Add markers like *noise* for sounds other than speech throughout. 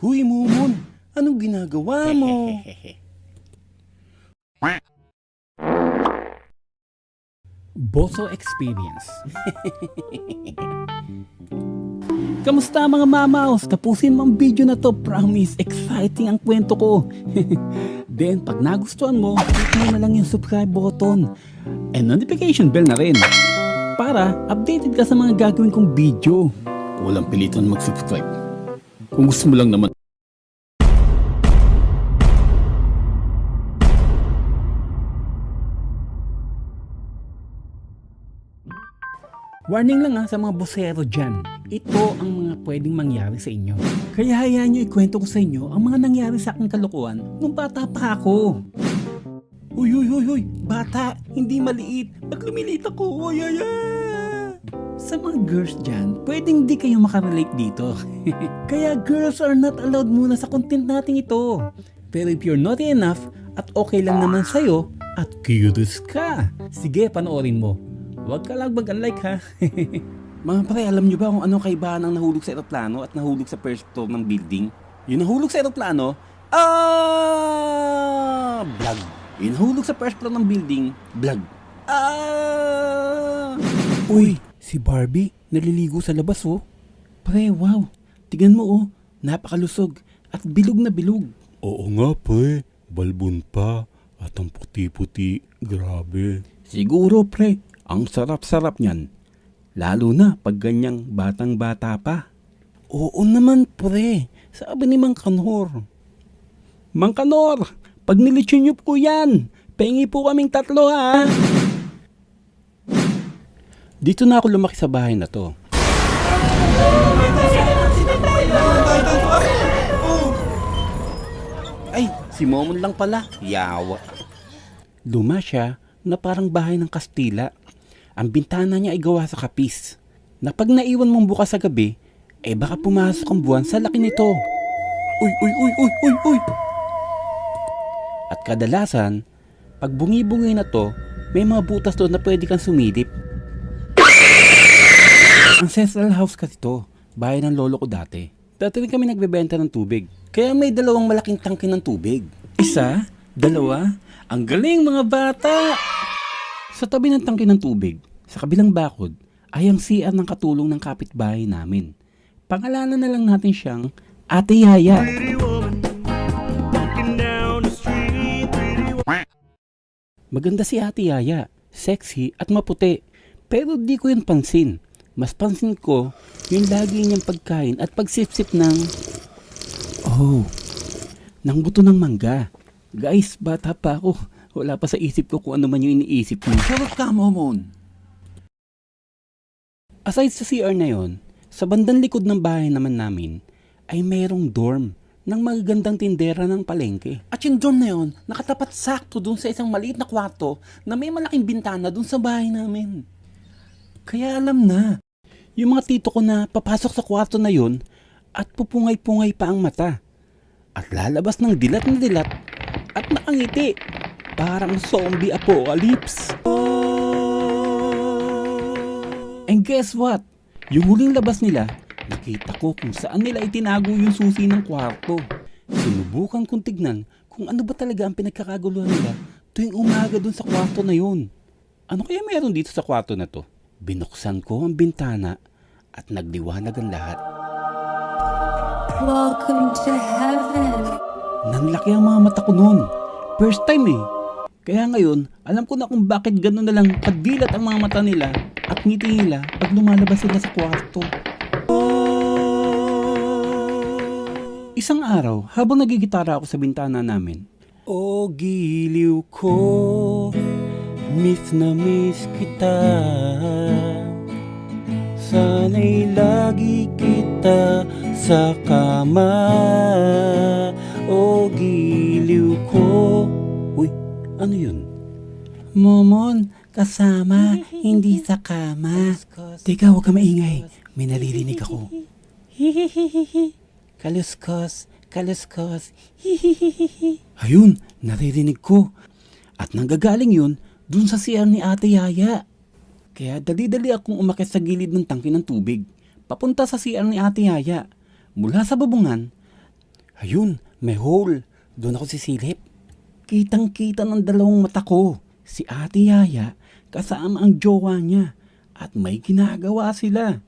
Huy, Momon! Anong ginagawa mo? *laughs* Boso Experience. *laughs* Kamusta mga mamaos? Tapusin mo ang video na to. Promise, exciting ang kwento ko. *laughs* Then, pag nagustuhan mo, click mo na lang yung subscribe button. And notification bell na rin. Para updated ka sa mga gagawin kong video. Walang pilitan mag-subscribe. Kung gusto mo lang naman. Warning lang ha sa mga bosero dyan. Ito ang mga pwedeng mangyari sa inyo. Kaya hayaan nyo ikwento ko sa inyo ang mga nangyari sa aking kalukuhan nung bata pa ako. Uy, uy, uy, uy! Bata! Hindi maliit! Pag lumilit ako! Uy, ay, ay! Sa mga girls dyan, pwedeng di kayo makarelate dito. *laughs* Kaya girls are not allowed muna sa content natin ito. Pero if you're naughty enough at okay lang naman sa'yo at curious ka, sige panoorin mo. Huwag ka lang mag-unlike ha. *laughs* Mga pre, alam nyo ba kung ano kaibahan ng nahulog sa eroplano at nahulog sa first floor ng building? Yung nahulog sa eroplano, ah, vlog. Yung nahulog sa first floor ng building, vlog. Ah! Uy, si Barbie naliligo sa labas oh. Pre, wow. Tignan mo oh, napakalusog at bilog na bilog. Oo nga pre, balbon pa at ang puti-puti, grabe. Siguro pre, ang sarap-sarap niyan. Lalo na pag ganyang batang-bata pa. Oo naman pre, sabi ni Mang Kanor. Mang Kanor, pag nilitsyon niyo po yan, pengi po kaming tatlo ha. Dito na ako lumaki sa bahay na to. Ay, si Momon lang pala. Yawa. Luma siya na parang bahay ng Kastila. Ang bintana niya ay gawa sa kapis. Na pag naiwan mong bukas sa gabi, eh baka pumasok ang buwan sa laki nito. Uy, uy, uy, uy, uy, uy. At kadalasan, pag bungi-bungi na to, may mga butas doon na pwede kang sumilip. Ancestral house kasi to. Bahay ng lolo ko dati. Dati rin kami nagbebenta ng tubig. Kaya may dalawang malaking tangke ng tubig. Isa, dalawa, ang galing mga bata. Sa tabi ng tangke ng tubig, sa kabilang bakod, ay ang CR ng katulong ng kapitbahay namin. Pangalanan na lang natin siyang Ate Yaya. Maganda si Ate Yaya, sexy at maputi. Pero di ko yun pansin. Mas pansin ko yung lagi niyang pagkain at pagsipsip ng... Oh, ng buto ng mangga. Guys, bata pa ako. Wala pa sa isip ko kung ano man yung iniisip niya. Sarap ka, Momon. Aside sa CR na yon, sa bandang likod ng bahay naman namin ay mayroong dorm ng magagandang tindera ng palengke. At yung dorm na yun, nakatapat sakto dun sa isang maliit na kwarto na may malaking bintana dun sa bahay namin. Kaya alam na, Yung mga tito ko na papasok sa kwarto na yon at pupungay-pungay pa ang mata. At lalabas ng dilat na dilat at nakangiti. Parang zombie apocalypse. And guess what? Yung huling labas nila, nakita ko kung saan nila itinago yung susi ng kwarto. Sinubukan kong tignan kung ano ba talaga ang pinagkakaguluhan nila tuwing umaga dun sa kwarto na yun. Ano kaya meron dito sa kwarto na to? Binuksan ko ang bintana at nagliwanag ang lahat. Welcome to heaven. Nanlaki ang mga mata ko noon. First time eh. Kaya ngayon, alam ko na kung bakit gano'n na lang kadilat ang mga mata nila at ngiti nila pag lumalabas sila sa kwarto. Isang araw, habang nagigitara ako sa bintana namin, O giliw ko, miss na miss kita Sana'y lagi kita sa kama O giliw ko Uy, ano yun? Momon, kasama, hindi sa kama. Teka, huwag ka maingay. May naririnig ako. *laughs* Kaluskos, kaluskos, *laughs* Ayun, naririnig ko. At nanggagaling yun dun sa CR ni Ate Yaya. Kaya dali-dali akong umakyat sa gilid ng tangke ng tubig. Papunta sa CR ni Ate Yaya. Mula sa babungan, Ayun, may hole. Doon ako sisilip. Kitang-kita ng dalawang mata ko. Si Ate Yaya kasama ang jowa niya. At may ginagawa sila.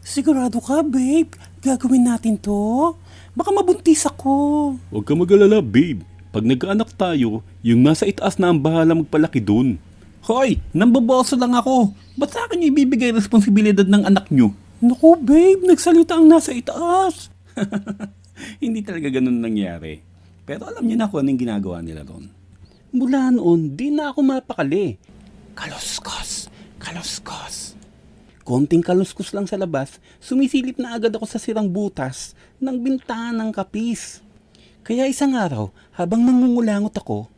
Sigurado ka, babe? Gagawin natin to? Baka mabuntis ako. Huwag ka mag-alala, babe. Pag nagkaanak tayo, yung nasa itaas na ang bahala magpalaki dun. Hoy, namboboso lang ako. Ba't sa akin ibibigay responsibilidad ng anak niyo? Naku, babe, nagsalita ang nasa itaas. *laughs* Hindi talaga ganun nangyari. Pero alam niyo na kung anong ginagawa nila doon. Mula noon, di na ako mapakali. Kaluskos, kaluskos. Konting kaluskos lang sa labas, sumisilip na agad ako sa sirang butas ng bintana ng kapis. Kaya isang araw, habang nangungulangot ako,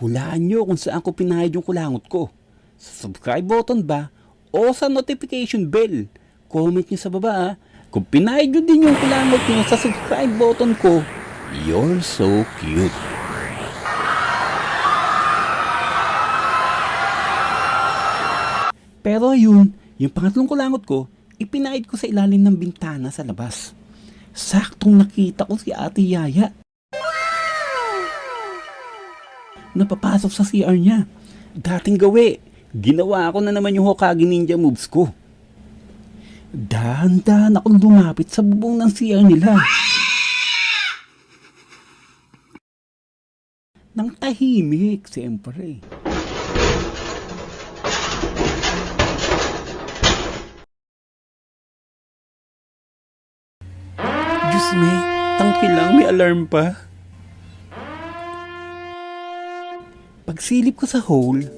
hulaan niyo kung saan ko pinahid yung kulangot ko. Sa subscribe button ba o sa notification bell? Comment niyo sa baba ah. Kung pinahid niyo din yung kulangot niyo sa subscribe button ko, you're so cute. Pero ayun, yung pangatlong kulangot ko, ipinahid ko sa ilalim ng bintana sa labas. Saktong nakita ko si Ate Yaya. Napapasok sa CR niya. Dating gawi, ginawa ko na naman yung Hokage Ninja moves ko. Dahan-dahan akong lumapit sa bubong ng CR nila. Nang tahimik, siyempre. Diyos me, tangki lang, may alarm pa. Pagsilip ko sa hole,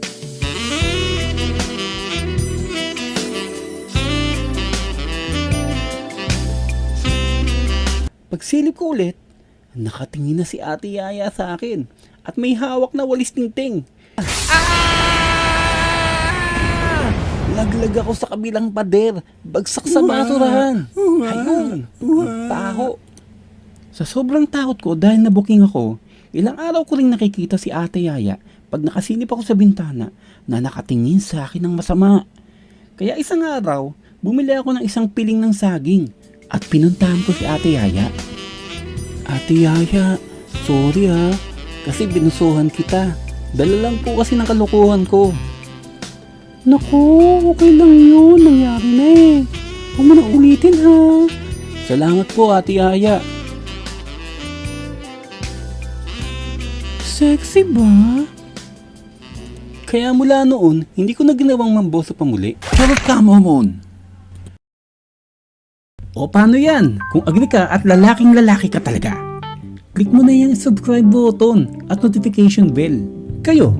Pagsilip ko ulit, nakatingin na si Ate Yaya sa akin at may hawak na walis tingting. Ah! Laglag ako sa kabilang pader, bagsak sa basurahan. Ayun, taho. Sa sobrang takot ko dahil nabuking ako, ilang araw ko rin nakikita si Ate Yaya pag nakasilip ako sa bintana na nakatingin sa akin ng masama. Kaya isang araw, bumili ako ng isang piling ng saging at pinuntahan ko si Ate Yaya. Ate Yaya, sorry ha, kasi binusuhan kita. Dala lang po kasi ng kalukuhan ko. Naku, okay lang yun. Nangyari na eh. Huwag mo na ulitin ha. Salamat po Ate Yaya. Sexy ba? Kaya mula noon, hindi ko na ginawang mamboso pa muli. Charot ka, Momon! O paano yan? Kung agri ka at lalaking lalaki ka talaga. Click mo na yung subscribe button at notification bell. Kayo,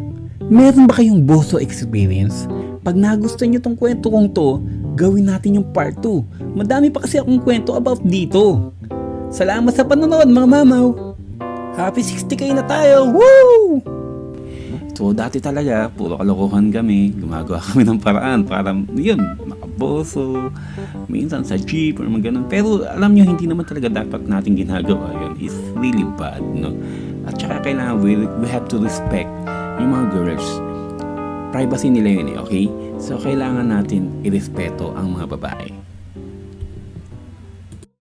meron ba kayong boso experience? Pag nagustuhan nyo tong kwento kong to, gawin natin yung part 2. Madami pa kasi akong kwento about dito. Salamat sa panonood mga mamaw! Happy 60k na tayo! Woo! So dati talaga, puro kalokohan kami. Gumagawa kami ng paraan para, yun, makaboso. Minsan sa jeep or mga. Pero alam nyo, hindi naman talaga dapat natin ginagawa yun. It's really bad, no? At saka kailangan, we, we have to respect yung mga girls. Privacy nila yun eh, okay? So kailangan natin irespeto ang mga babae.